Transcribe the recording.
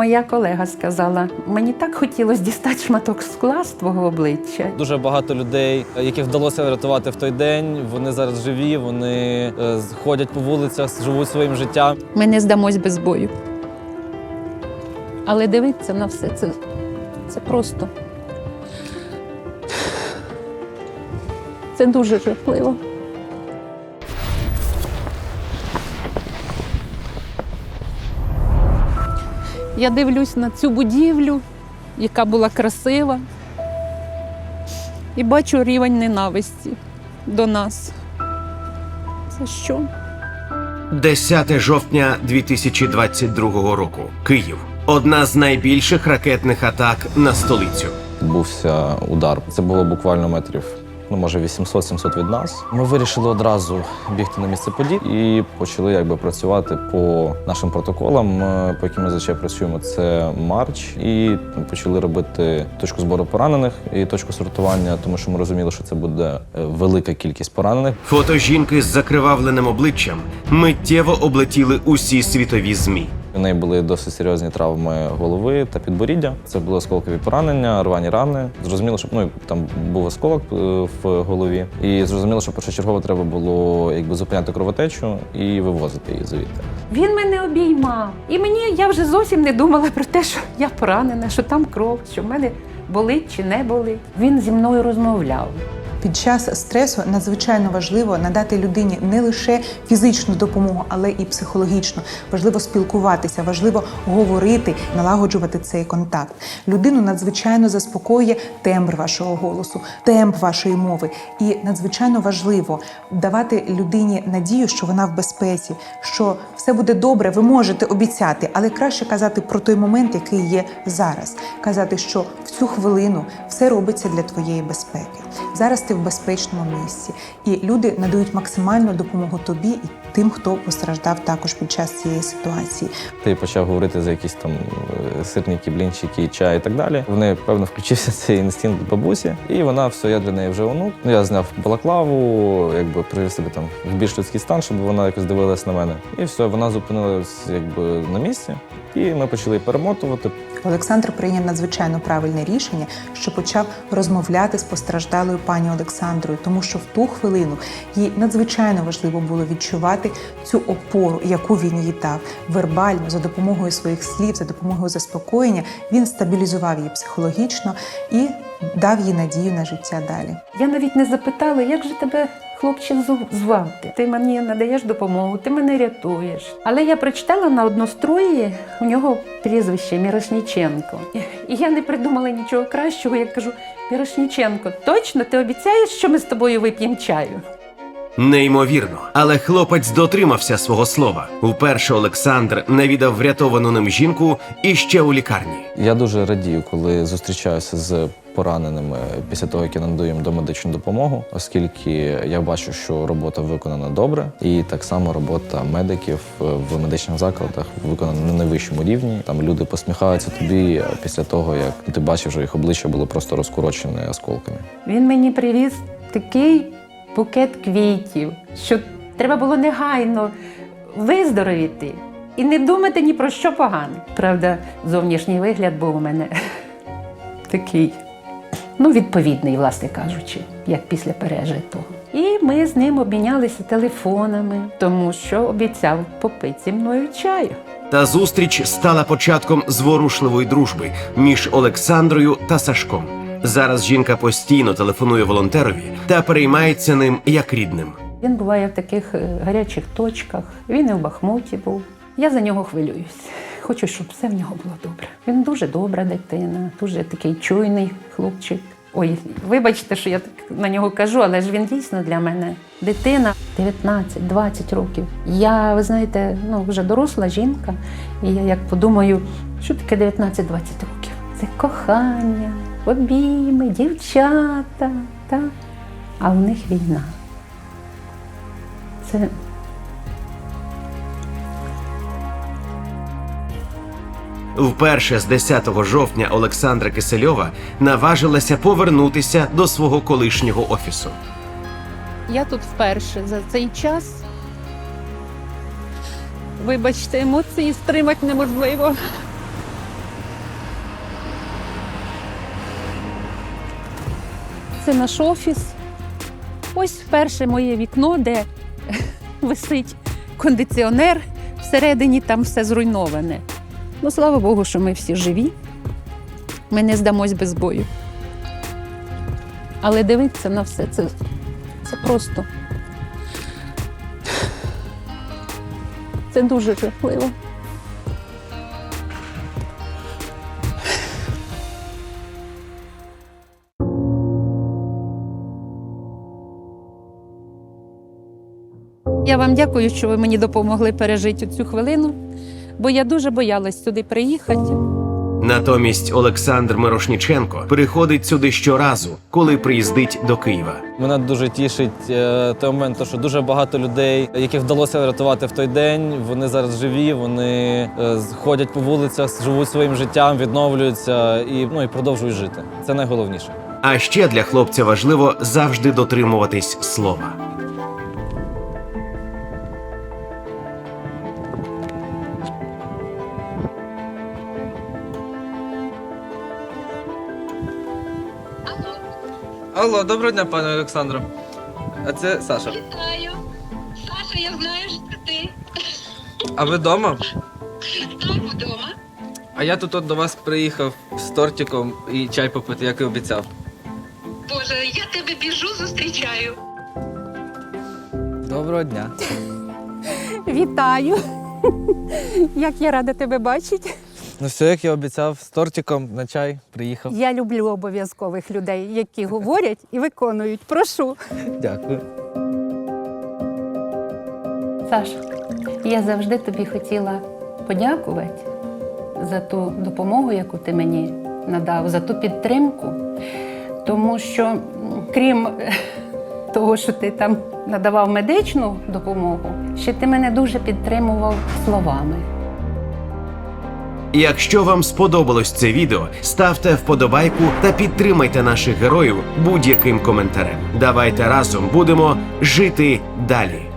моя колега сказала, мені так хотілося дістати шматок скла з твого обличчя. Дуже багато людей, яких вдалося врятувати в той день. Вони зараз живі, вони е, ходять по вулицях, живуть своїм життям. Ми не здамось без бою. Але дивитися на все це, це просто. Це дуже жахливо. Я дивлюсь на цю будівлю, яка була красива, і бачу рівень ненависті до нас. Це що? 10 жовтня 2022 року. Київ. Одна з найбільших ракетних атак на столицю. Відбувся удар. Це було буквально метрів, ну може 800-700 від нас. Ми вирішили одразу бігти на місце подій і почали якби працювати по нашим протоколам, е, по яким ми зазвичай працюємо. Це марч, і почали робити точку збору поранених і точку сортування, тому що ми розуміли, що це буде е, велика кількість поранених. Фото жінки з закривавленим обличчям миттєво облетіли усі світові змі. У неї були досить серйозні травми голови та підборіддя. Це були осколкові поранення, рвані рани. Зрозуміло, що ну там був осколок е, в голові, і зрозуміло, що першочергово треба було якби зупиняти кровотечу і вивозити її звідти. Він мене обіймав. І мені я вже зовсім не думала про те, що я поранена, що там кров, що в мене болить чи не болить. Він зі мною розмовляв. Під час стресу надзвичайно важливо надати людині не лише фізичну допомогу, але і психологічну. Важливо спілкуватися, важливо говорити, налагоджувати цей контакт. Людину надзвичайно заспокоює тембр вашого голосу, темп вашої мови. І надзвичайно важливо давати людині надію, що вона в безпеці, що все буде добре. Ви можете обіцяти, але краще казати про той момент, який є зараз. Казати, що в цю хвилину все робиться для твоєї безпеки. Зараз в безпечному місці, і люди надають максимальну допомогу тобі і тим, хто постраждав також під час цієї ситуації. Ти почав говорити за якісь там е, сирники, блінчики, чай і так далі. В неї, певно, включився цей інстинкт бабусі, і вона все, я для неї вже онук. Ну, я зняв балаклаву, якби привів себе там в більш людський стан, щоб вона якось дивилась на мене. І все, вона зупинилась якби на місці, і ми почали перемотувати. Олександр прийняв надзвичайно правильне рішення, що почав розмовляти з постраждалою пані Олександрою, тому що в ту хвилину їй надзвичайно важливо було відчувати цю опору, яку він їй дав. Вербально, за допомогою своїх слів, за допомогою заспокоєння, він стабілізував її психологічно і дав їй надію на життя далі. Я навіть не запитала, як же тебе хлопчик зв- звати. Ти мені надаєш допомогу, ти мене рятуєш. Але я прочитала на однострої у нього прізвище Мірошніченко. І- я не придумала нічого кращого. Я кажу: Мірошніченко, точно ти обіцяєш, що ми з тобою вип'ємо чаю? Неймовірно, але хлопець дотримався свого слова. Уперше Олександр навідав врятовану ним жінку і ще у лікарні. Я дуже радію, коли зустрічаюся з пораненими після того, як я надаю їм домедичну допомогу, оскільки я бачу, що робота виконана добре, і так само робота медиків в медичних закладах виконана на найвищому рівні. Там люди посміхаються тобі після того, як ти бачив, що їх обличчя було просто розкорочене осколками. Він мені привіз такий букет квітів, що треба було негайно виздоровіти і не думати ні про що погане. Правда, зовнішній вигляд був у мене такий, ну, відповідний, власне кажучи, як після пережитого. І ми з ним обмінялися телефонами, тому що обіцяв попити зі мною чаю. Та зустріч стала початком зворушливої дружби між Олександрою та Сашком. Зараз жінка постійно телефонує волонтерові та переймається ним як рідним. Він буває в таких е, гарячих точках. Він і в Бахмуті був. Я за нього хвилююсь. Хочу, щоб все в нього було добре. Він дуже добра дитина, дуже такий чуйний хлопчик. Ой, вибачте, що я так на нього кажу, але ж він дійсно для мене дитина 19-20 років. Я, ви знаєте, ну вже доросла жінка, і я як подумаю, що таке 19-20 років? Це кохання, обійми, дівчата, так? а в них війна. Це Вперше з 10 жовтня Олександра Кисельова наважилася повернутися до свого колишнього офісу. я тут вперше за цей час. Вибачте, емоції стримати неможливо. Це наш офіс. Ось перше моє вікно, де висить кондиціонер. Всередині там все зруйноване. Ну, слава Богу, що ми всі живі. Ми не здамось без бою. Але дивитися на все це, це просто. Це дуже жахливо. Я вам дякую, що ви мені допомогли пережити цю хвилину, бо я дуже боялась сюди приїхати. Натомість Олександр Мирошніченко приходить сюди щоразу, коли приїздить до Києва. Мене дуже тішить е, той момент, що дуже багато людей, яких вдалося врятувати в той день. Вони зараз живі, вони е, ходять по вулицях, живуть своїм життям, відновлюються і, ну, і продовжують жити. Це найголовніше. А ще для хлопця важливо завжди дотримуватись слова. Алло, доброго дня, пане Олександро. А це Саша. Вітаю. Саша, я знаю, що це ти. А ви вдома? Так, вдома. А я тут от до вас приїхав з тортиком і чай попити, як і обіцяв. Боже, я тебе біжу, зустрічаю. Доброго дня. Вітаю! Як я рада тебе бачити. Ну все, як я обіцяв, з тортиком на чай приїхав. Я люблю обов'язкових людей, які говорять і виконують. Прошу. Дякую. Саш, я завжди тобі хотіла подякувати за ту допомогу, яку ти мені надав, за ту підтримку. Тому що, крім е, того, що ти там надавав медичну допомогу, ще ти мене дуже підтримував словами. Якщо вам сподобалось це відео, ставте вподобайку та підтримайте наших героїв будь-яким коментарем. Давайте разом будемо жити далі.